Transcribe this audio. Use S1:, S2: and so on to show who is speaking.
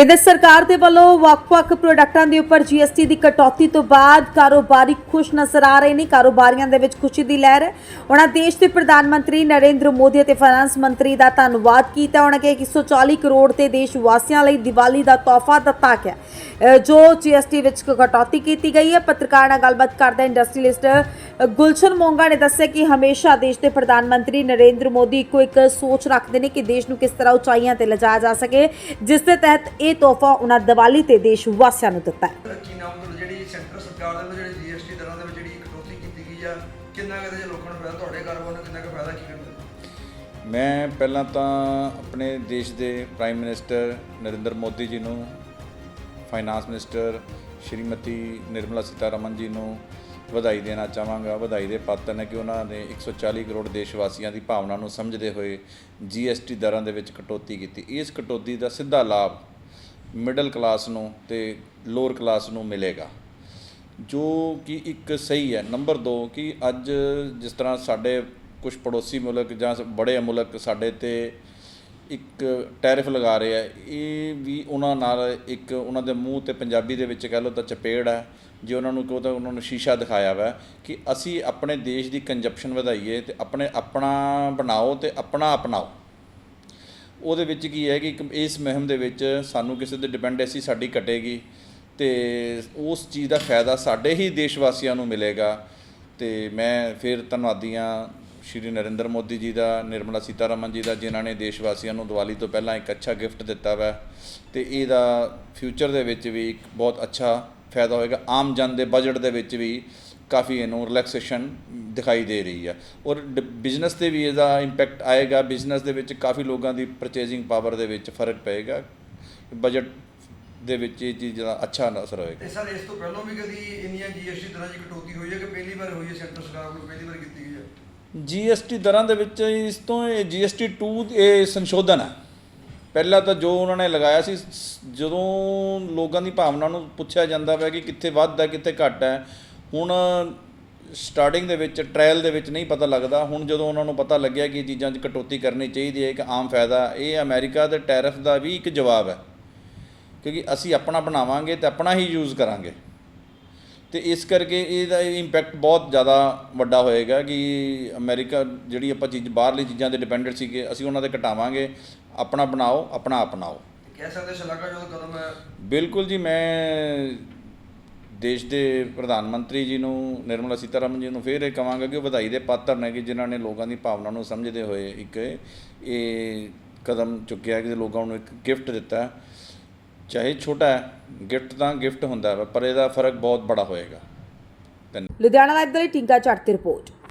S1: ਕੇਂਦਰ ਸਰਕਾਰ ਦੇ ਵੱਲੋਂ ਵੱਖ-ਵੱਖ ਪ੍ਰੋਡਕਟਾਂ ਦੇ ਉੱਪਰ GST ਦੀ ਕਟੌਤੀ ਤੋਂ ਬਾਅਦ ਕਾਰੋਬਾਰੀ ਖੁਸ਼ ਨਜ਼ਰ ਆ ਰਹੇ ਨੇ, ਕਾਰੋਬਾਰੀਆਂ ਦੇ ਵਿੱਚ ਖੁਸ਼ੀ ਦੀ ਲਹਿਰ ਹੈ। ਉਹਨਾਂ ਦੇਸ਼ ਦੇ ਪ੍ਰਧਾਨ ਮੰਤਰੀ ਨਰਿੰਦਰ ਮੋਦੀ ਅਤੇ ਫਾਈਨਾਂਸ ਮੰਤਰੀ ਦਾ ਧੰਨਵਾਦ ਕੀਤਾ। ਉਹਨਾਂ ਕਿਹਾ ਕਿ 140 ਕਰੋੜ ਤੇ ਦੇਸ਼ ਵਾਸੀਆਂ ਲਈ ਦੀਵਾਲੀ ਦਾ ਤੋਹਫਾ ਦਿੱਤਾ ਗਿਆ ਅਹ ਜੋ GST ਵਿੱਚ ਕਟੌਤੀ ਕੀਤੀ ਗਈ ਹੈ, ਪੱਤਰਕਾਰ ਨਾਲ ਗੱਲਬਾਤ ਕਰਦਾ ਇੰਡਸਟਰੀਲਿਸਟ ਗੁਲਸ਼ਨ ਮੋਂਗਾ ਨੇ ਦੱਸਿਆ ਕਿ ਹਮੇਸ਼ਾ ਦੇਸ਼ ਦੇ ਪ੍ਰਧਾਨ ਮੰਤਰੀ ਨਰਿੰਦਰ ਮੋਦੀ ਇੱਕੋ ਇੱਕ ਸੋਚ ਰੱਖਦੇ ਨੇ ਕਿ ਦੇਸ਼ ਨੂੰ ਕਿਸ ਤਰ੍ਹਾਂ ਉਚਾਈਆਂ ਤੇ ਲਿਜਾਇਆ ਜਾ ਸਕੇ ਜਿਸ ਦੇ ਤਹਿਤ ਇਹ ਤੋਹਫਾ ਉਹਨਾਂ ਦੀਵਾਲੀ ਤੇ ਦੇਸ਼ ਵਾਸੀਆਂ ਨੂੰ ਦਿੱਤਾ ਹੈ।
S2: ਕੀ ਨਾਮ ਤੋਂ ਜਿਹੜੀ ਸੈਂਟਰ ਸਰਕਾਰ ਦੇ ਵੱਲੋਂ ਜਿਹੜੀ ਜੀਐਸਟੀ ਦਰਾਂ ਦੇ ਵਿੱਚ ਜਿਹੜੀ ਕਟੌਤੀ ਕੀਤੀ ਗਈ ਆ ਕਿੰਨਾ ਕੁ ਇਹਦੇ 'ਚ ਲੋਕਾਂ ਨੂੰ ਫਾਇਦਾ ਤੁਹਾਡੇ ਕਾਰੋਬਾਰ ਨੂੰ ਕਿੰਨਾ ਕੁ ਫਾਇਦਾ ਕੀ ਕਰਦਾ
S3: ਮੈਂ ਪਹਿਲਾਂ ਤਾਂ ਆਪਣੇ ਦੇਸ਼ ਦੇ ਪ੍ਰਾਈਮ ਮਿਨਿਸਟਰ ਨਰਿੰਦਰ ਮੋਦੀ ਜੀ ਨੂੰ ਫਾਈਨਾਂਸ ਮਿਨਿਸਟਰ ਸ਼੍ਰੀਮਤੀ ਨਿਰਮਲਾ ਸੀਤਾਰਮਨ ਜੀ ਨੂੰ ਵਧਾਈ ਦੇਣਾ ਚਾਹਾਂਗਾ। ਵਧਾਈ ਦੇ ਪਾਤਰ ਨੇ ਕਿ ਉਹਨਾਂ ਨੇ 140 ਕਰੋੜ ਦੇਸ਼ ਵਾਸੀਆਂ ਦੀ ਭਾਵਨਾ ਨੂੰ ਸਮਝਦੇ ਹੋਏ ਜੀਐਸਟੀ ਦਰਾਂ ਦੇ ਵਿੱਚ ਕਟੌਤੀ ਕੀਤੀ। ਇਸ ਕਟੌਤੀ ਦਾ ਸਿੱਧਾ ਲਾਭ ਮਿਡਲ ਕਲਾਸ ਨੂੰ ਤੇ ਲੋਅਰ ਕਲਾਸ ਨੂੰ ਮਿਲੇਗਾ। ਜੋ ਕਿ ਇੱਕ ਸਹੀ ਹੈ। ਨੰਬਰ 2 ਕਿ ਅੱਜ ਜਿਸ ਤਰ੍ਹਾਂ ਸਾਡੇ ਕੁਝ ਪੜੋਸੀ ਮੁਲਕ ਜਾਂ ਬੜੇ ਮੁਲਕ ਸਾਡੇ ਤੇ ਇੱਕ ਟੈਰਿਫ ਲਗਾ ਰਹੇ ਆ, ਇਹ ਵੀ ਉਹਨਾਂ ਨਾਲ ਇੱਕ ਉਹਨਾਂ ਦੇ ਮੂੰਹ ਤੇ ਪੰਜਾਬੀ ਦੇ ਵਿੱਚ ਕਹਿ ਲਓ ਤਾਂ ਚਪੇੜ ਹੈ, ਜੇ ਉਹਨਾਂ ਨੂੰ ਕਹੋ ਤਾਂ ਉਹਨਾਂ ਨੂੰ ਸ਼ੀਸ਼ਾ ਦਿਖਾਇਆ ਵਾ ਕਿ ਅਸੀਂ ਆਪਣੇ ਦੇਸ਼ ਦੀ ਕੰਜਪਸ਼ਨ ਵਧਾਈਏ ਤੇ ਆਪਣੇ ਆਪਣਾ ਬਣਾਓ ਤੇ ਆਪਣਾ ਅਪਣਾਓ। ਉਹਦੇ ਵਿੱਚ ਕੀ ਹੈ ਕਿ ਇੱਕ ਇਸ ਮੁਹਿੰਮ ਦੇ ਵਿੱਚ ਸਾਨੂੰ ਕਿਸੇ ਤੇ ਡਿਪੈਂਡੈਂਸੀ ਸਾਡੀ ਘਟੇਗੀ ਤੇ ਉਸ ਚੀਜ਼ ਦਾ ਫਾਇਦਾ ਸਾਡੇ ਹੀ ਦੇਸ਼ ਵਾਸੀਆਂ ਨੂੰ ਮਿਲੇਗਾ। ਤੇ ਮੈਂ ਫਿਰ ਧੰਨਵਾਦੀ ਹਾਂ ਸ਼੍ਰੀ ਨਰਿੰਦਰ ਮੋਦੀ ਜੀ ਦਾ, ਨਿਰਮਲਾ ਸੀਤਾਰਮਨ ਜੀ ਦਾ, ਜਿਨ੍ਹਾਂ ਨੇ ਦੇਸ਼ ਵਾਸੀਆਂ ਨੂੰ ਦੀਵਾਲੀ ਤੋਂ ਪਹਿਲਾਂ ਇੱਕ ਅੱਛਾ ਗਿਫਟ ਦਿੱਤਾ ਵਾ। ਤੇ ਇਹਦਾ ਫਿਊਚਰ ਦੇ ਵਿੱਚ ਵੀ ਇੱਕ ਬਹੁਤ ਅੱਛਾ ਫਾਇਦਾ ਹੋਏਗਾ। ਆਮ ਜਨ ਦੇ ਬਜਟ ਦੇ ਵਿੱਚ ਵੀ ਕਾਫੀ ਇਹਨੂੰ ਰਿਲੈਕਸੇਸ਼ਨ ਦਿਖਾਈ ਦੇ ਰਹੀ ਹੈ ਔਰ ਬਿਜ਼ਨਸ ਤੇ ਵੀ ਇਹਦਾ ਇੰਪੈਕਟ ਆਏਗਾ। ਬਿਜ਼ਨਸ ਦੇ ਵਿੱਚ ਕਾਫੀ ਲੋਕਾਂ ਦੀ ਪਰਚੇਜ਼ਿੰਗ ਪਾਵਰ ਦੇ ਵਿੱਚ ਫ਼ਰਕ ਪਏਗਾ। ਬਜਟ ਦੇ ਵਿੱਚ ਇਹ ਚੀਜ਼ ਦਾ ਅੱਛਾ ਅਸਰ ਹੋਏਗਾ।
S2: ਸਰ, ਇਸ ਤੋਂ ਪਹਿਲਾਂ ਵੀ ਕਦੀ ਇੰਨੀਆਂ ਜੀਐਸਟੀ ਦਰਾਂ 'ਚ ਕਟੌਤੀ ਹੋਈ ਹੈ ਕਿ ਪਹਿਲੀ ਵਾਰ ਹੋਈ ਹੈ ਸੈਂਟਰ ਸਰਕਾਰ ਵੱਲੋਂ? ਪਹਿਲੀ ਵਾਰ ਕੀਤੀ ਗਈ ਹੈ।
S3: ਜੀਐਸਟੀ ਦਰਾਂ ਦੇ ਵਿੱਚ ਇਸ ਤੋਂ ਇਹ ਜੀਐਸਟੀ 2 ਇਹ ਸੰਸ਼ੋਧਨ ਹੈ। ਪਹਿਲਾਂ ਤਾਂ ਜੋ ਉਹਨਾਂ ਨੇ ਲਗਾਇਆ ਸੀ ਜਦੋਂ ਲੋਕਾਂ ਦੀ ਭਾਵਨਾ ਨੂੰ ਪੁੱਛਿਆ ਜਾਂਦਾ ਹੈ ਕਿ ਕਿੱਥੇ ਵੱਧ ਹੈ, ਕਿੱਥੇ ਘੱਟ ਹੈ, ਹੁਣ ਸਟਾਰਟਿੰਗ ਦੇ ਵਿੱਚ ਟ੍ਰਾਇਲ ਦੇ ਵਿੱਚ ਨਹੀਂ ਪਤਾ ਲੱਗਦਾ। ਹੁਣ ਜਦੋਂ ਉਹਨਾਂ ਨੂੰ ਪਤਾ ਲੱਗਿਆ ਕਿ ਇਹ ਚੀਜ਼ਾਂ 'ਚ ਕਟੌਤੀ ਕਰਨੀ ਚਾਹੀਦੀ ਹੈ, ਇੱਕ ਆਮ ਫਾਇਦਾ, ਇਹ ਅਮਰੀਕਾ ਦੇ ਟੈਰਿਫ ਦਾ ਵੀ ਇੱਕ ਜਵਾਬ ਹੈ। ਕਿਉਂਕਿ ਅਸੀਂ ਆਪਣਾ ਬਣਾਵਾਂਗੇ ਤੇ ਆਪਣਾ ਹੀ ਯੂਜ਼ ਕਰਾਂਗੇ। ਤੇ ਇਸ ਕਰਕੇ ਇਹਦਾ ਇੰਪੈਕਟ ਬਹੁਤ ਜ਼ਿਆਦਾ ਵੱਡਾ ਹੋਏਗਾ ਕਿ ਅਮਰੀਕਾ ਜਿਹੜੀ ਆਪਾਂ ਚੀਜ਼ ਬਾਹਰਲੀ ਚੀਜ਼ਾਂ ਤੇ ਡਿਪੈਂਡੈਂਟ ਸੀਗੇ ਅਸੀਂ ਉਹਨਾਂ ਤੇ ਘਟਾਵਾਂਗੇ ਆਪਣਾ ਬਣਾਓ ਆਪਣਾ ਅਪਣਾਓ
S2: ਕਹਿ ਸਕਦੇ ਸ਼ਲਾਘਾਯੋਗ ਕਦਮ ਹੈ
S3: ਬਿਲਕੁਲ ਜੀ ਮੈਂ ਦੇਸ਼ ਦੇ ਪ੍ਰਧਾਨ ਮੰਤਰੀ ਜੀ ਨੂੰ ਨਿਰਮਲਾ ਸੀਤਾਰਮਨ ਜੀ ਨੂੰ ਫਿਰ ਇਹ ਕਹਾਂਗਾ ਕਿ ਉਹ ਵਧਾਈ ਦੇ ਪਾਤਰ ਨੇ ਕਿ ਜਿਨ੍ਹਾਂ ਨੇ ਲੋਕਾਂ ਦੀ ਭਾਵਨਾ ਨੂੰ ਸਮਝਦੇ ਹੋਏ ਇੱਕ ਇਹ ਕਦਮ ਚੁੱਕਿਆ ਕਿ ਲੋਕਾਂ ਨੂੰ ਇੱਕ ਗਿਫਟ ਦਿੱਤਾ। ਚਾਹੇ ਛੋਟਾ ਹੈ ਗਿਫਟ ਤਾਂ ਗਿਫਟ ਹੁੰਦਾ ਹੈ ਪਰ ਇਹਦਾ ਫ਼ਰਕ ਬਹੁਤ ਬੜਾ ਹੋਏਗਾ। ਧੰਨਵਾਦ
S1: ਲੁਧਿਆਣਾ ਲਾਈਵ ਦੇ ਲਈ ਟਿੰਕਾ ਚੱਟ 'ਤੇ ਰਿਪੋਰਟ।